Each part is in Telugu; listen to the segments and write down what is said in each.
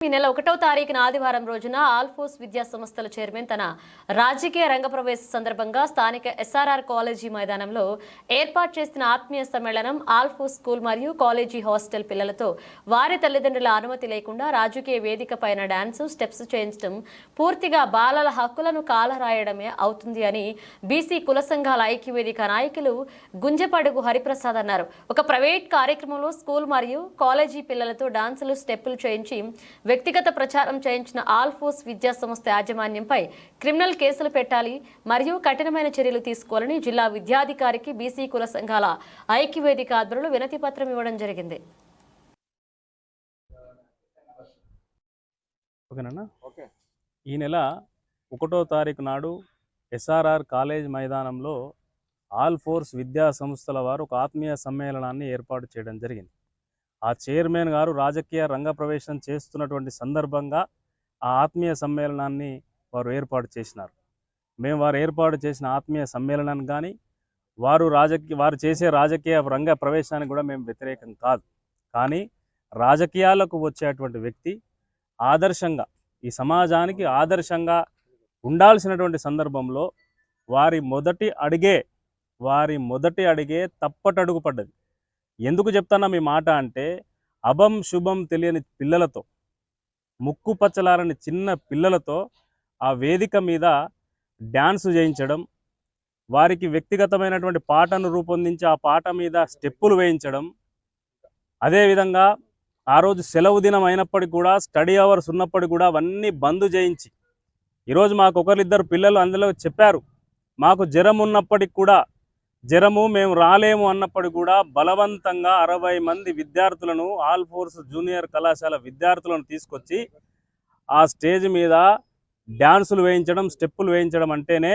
ఈ నెల ఒకటో తారీఖున ఆదివారం రోజున ఆల్ఫోస్ విద్యా సంస్థల చైర్మన్ తన రాజకీయ రంగ ప్రవేశ సందర్భంగా స్థానిక ఎస్ఆర్ఆర్ కాలేజీ మైదానంలో ఏర్పాటు చేసిన ఆత్మీయ సమ్మేళనం ఆల్ఫోస్ స్కూల్ మరియు కాలేజీ హాస్టల్ పిల్లలతో వారి తల్లిదండ్రుల అనుమతి లేకుండా రాజకీయ వేదిక పైన డాన్స్ స్టెప్స్ చేయించడం పూర్తిగా బాలల హక్కులను కాలరాయడమే అవుతుంది అని బీసీ కుల సంఘాల ఐక్యవేదిక నాయకులు గుంజపడుగు హరిప్రసాద్ అన్నారు. ఒక ప్రైవేట్ కార్యక్రమంలో స్కూల్ మరియు కాలేజీ పిల్లలతో డాన్సులు స్టెప్పులు చేయించి వ్యక్తిగత ప్రచారం చేయించిన ఆల్ఫోస్ విద్యా సంస్థ యాజమాన్యంపై క్రిమినల్ కేసులు పెట్టాలి మరియు కఠినమైన చర్యలు తీసుకోవాలని జిల్లా విద్యాధికారికి బీసీ కుల సంఘాల ఐక్యవేదిక ఆధ్వర్యంలో వినతి పత్రం ఇవ్వడం జరిగింది. ఈ నెల ఒకటో తారీఖు నాడు ఎస్ఆర్ఆర్ కాలేజ్ మైదానంలో ఆల్ ఫోర్స్ విద్యా సంస్థల వారు ఒక ఆత్మీయ సమ్మేళనాన్ని ఏర్పాటు చేయడం జరిగింది. ఆ చైర్మన్ గారు రాజకీయ రంగ ప్రవేశం చేస్తున్నటువంటి సందర్భంగా ఆ ఆత్మీయ సమ్మేళనాన్ని వారు ఏర్పాటు చేసినారు. మేము వారు ఏర్పాటు చేసిన ఆత్మీయ సమ్మేళనాన్ని కానీ వారు రాజకీయ వారు చేసే రాజకీయ రంగ ప్రవేశానికి కూడా మేము వ్యతిరేకం కాదు. కానీ రాజకీయాలకు వచ్చేటువంటి వ్యక్తి ఆదర్శంగా ఈ సమాజానికి ఆదర్శంగా ఉండాల్సినటువంటి సందర్భంలో వారి మొదటి అడిగే వారి మొదటి అడిగే తప్పటడుగు పడ్డది. ఎందుకు చెప్తున్నా మీ మాట అంటే అభం శుభం తెలియని పిల్లలతో ముక్కు పచ్చలారని చిన్న పిల్లలతో ఆ వేదిక మీద డ్యాన్స్ చేయించడం వారికి వ్యక్తిగతమైనటువంటి పాటను రూపొందించి ఆ పాట మీద స్టెప్పులు వేయించడం అదేవిధంగా ఆ రోజు సెలవు దినం అయినప్పటికీ కూడా స్టడీ అవర్స్ ఉన్నప్పటికీ కూడా అవన్నీ బంద్ చేయించి ఈరోజు మాకు ఒకరిద్దరు పిల్లలు అందులో చెప్పారు మాకు జ్వరం ఉన్నప్పటికి కూడా జ్వరము మేము రాలేము అన్నప్పటికీ కూడా బలవంతంగా అరవై మంది విద్యార్థులను ఆల్ ఫోర్స్ జూనియర్ కళాశాల విద్యార్థులను తీసుకొచ్చి ఆ స్టేజ్ మీద డ్యాన్సులు వేయించడం స్టెప్పులు వేయించడం అంటేనే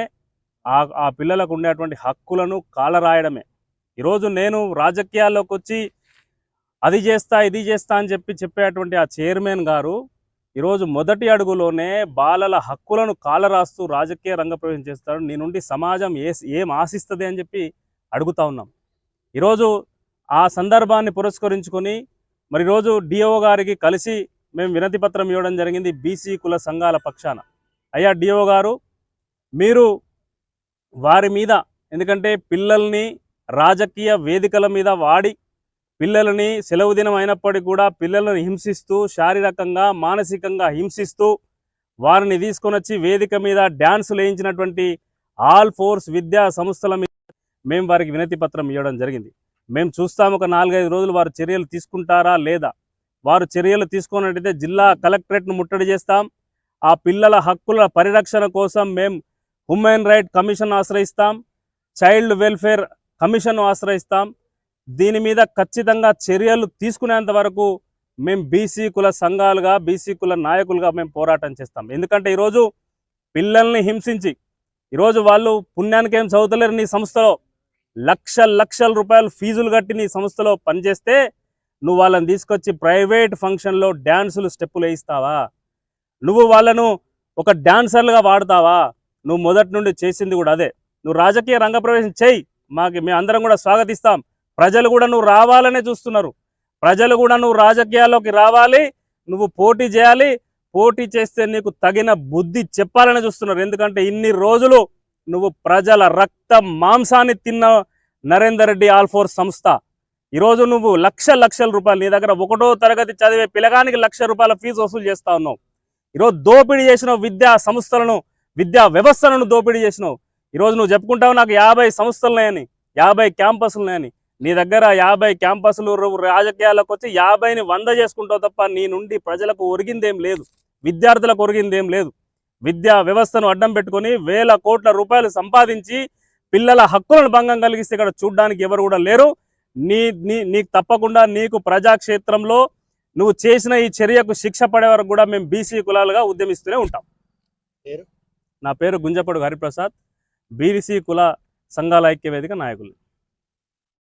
ఆ ఆ పిల్లలకు ఉండేటువంటి హక్కులను కాలరాయడమే. ఈరోజు నేను రాజకీయాల్లోకి వచ్చి అది చేస్తా ఇది చేస్తా అని చెప్పి చెప్పేటువంటి ఆ చైర్మన్ గారు ఈరోజు మొదటి అడుగులోనే బాలల హక్కులను కాలరాస్తూ రాజకీయ రంగ ప్రవేశం చేస్తారు నీ నుండి సమాజం ఏ ఏం ఆశిస్తుంది అని చెప్పి అడుగుతా ఉన్నాం. ఈరోజు ఆ సందర్భాన్ని పురస్కరించుకొని మరి రోజు డిఓ గారికి కలిసి మేము వినతి పత్రం ఇవ్వడం జరిగింది బీసీ కుల సంఘాల పక్షాన. అయ్యా డిఓ గారు మీరు వారి మీద ఎందుకంటే పిల్లల్ని రాజకీయ వేదికల మీద వాడి పిల్లలని సెలవు దినం అయినప్పటికీ కూడా పిల్లలను హింసిస్తూ శారీరకంగా మానసికంగా హింసిస్తూ వారిని తీసుకొని వచ్చి వేదిక మీద డ్యాన్సులు వేయించినటువంటి ఆల్ ఫోర్స్ విద్యా సంస్థల మీద మేము వారికి వినతి పత్రం ఇవ్వడం జరిగింది. మేము చూస్తాము ఒక నాలుగైదు రోజులు వారు చర్యలు తీసుకుంటారా లేదా? వారు చర్యలు తీసుకున్నట్టయితే జిల్లా కలెక్టరేట్ను ముట్టడి చేస్తాం. ఆ పిల్లల హక్కుల పరిరక్షణ కోసం మేము హ్యూమన్ రైట్ కమిషన్ ఆశ్రయిస్తాం. చైల్డ్ వెల్ఫేర్ కమిషన్ ఆశ్రయిస్తాం. దీని మీద ఖచ్చితంగా చర్యలు తీసుకునేంత వరకు మేము బీసీ కుల సంఘాలుగా బీసీ కుల నాయకులుగా మేము పోరాటం చేస్తాం. ఎందుకంటే ఈరోజు పిల్లల్ని హింసించి ఈరోజు వాళ్ళు పుణ్యానికి ఏం చదువుతలేరు నీ సంస్థలో. లక్ష లక్షల రూపాయలు ఫీజులు కట్టి నీ సంస్థలో పనిచేస్తే నువ్వు వాళ్ళని తీసుకొచ్చి ప్రైవేట్ ఫంక్షన్లో డ్యాన్సులు స్టెప్పులు వేయిస్తావా? నువ్వు వాళ్ళను ఒక డ్యాన్సర్లుగా వాడతావా? నువ్వు మొదటి నుండి చేసింది కూడా అదే. నువ్వు రాజకీయ రంగప్రవేశం చేయి. మాకు మేము అందరం కూడా స్వాగతిస్తాం. ప్రజలు కూడా నువ్వు రావాలనే చూస్తున్నారు. ప్రజలు కూడా నువ్వు రాజకీయాల్లోకి రావాలి. నువ్వు పోటీ చేయాలి. పోటీ చేస్తే నీకు తగిన బుద్ధి చెప్పాలని చూస్తున్నారు. ఎందుకంటే ఇన్ని రోజులు నువ్వు ప్రజల రక్త మాంసాన్ని తిన్న నరేందర్ రెడ్డి ఆల్ఫోర్ సంస్థ. ఈరోజు నువ్వు లక్ష లక్షల రూపాయలు నీ దగ్గర ఒకటో తరగతి చదివే పిల్లగానికి లక్ష రూపాయల ఫీజు వసూలు చేస్తా ఉన్నావు. ఈరోజు దోపిడీ చేసినావు విద్యా సంస్థలను విద్యా వ్యవస్థలను దోపిడీ చేసినావు. ఈరోజు నువ్వు చెప్పుకుంటావు నాకు యాభై సంస్థలున్నాయని యాభై క్యాంపస్లున్నాయని. నీ దగ్గర యాభై క్యాంపస్లు రాజకీయాలకు వచ్చి యాభైని వంద చేసుకుంటావు తప్ప నీ నుండి ప్రజలకు ఒరిగిందేం లేదు. విద్యార్థులకు ఒరిగిందేం లేదు. విద్యా వ్యవస్థను అడ్డం పెట్టుకొని వేల కోట్ల రూపాయలు సంపాదించి పిల్లల హక్కులను భంగం కలిగిస్తే ఇక్కడ చూడ్డానికి ఎవరు కూడా లేరు. నీ నీ నీకు తప్పకుండా నీకు ప్రజాక్షేత్రంలో నువ్వు చేసిన ఈ చర్యకు శిక్ష పడే వరకు కూడా మేము బీసీ కులాలుగా ఉద్యమిస్తూనే ఉంటాం. పేరు? నా పేరు గుంజపడు హరిప్రసాద్. బీసీ కుల సంఘాల ఐక్య వేదిక నాయకులు.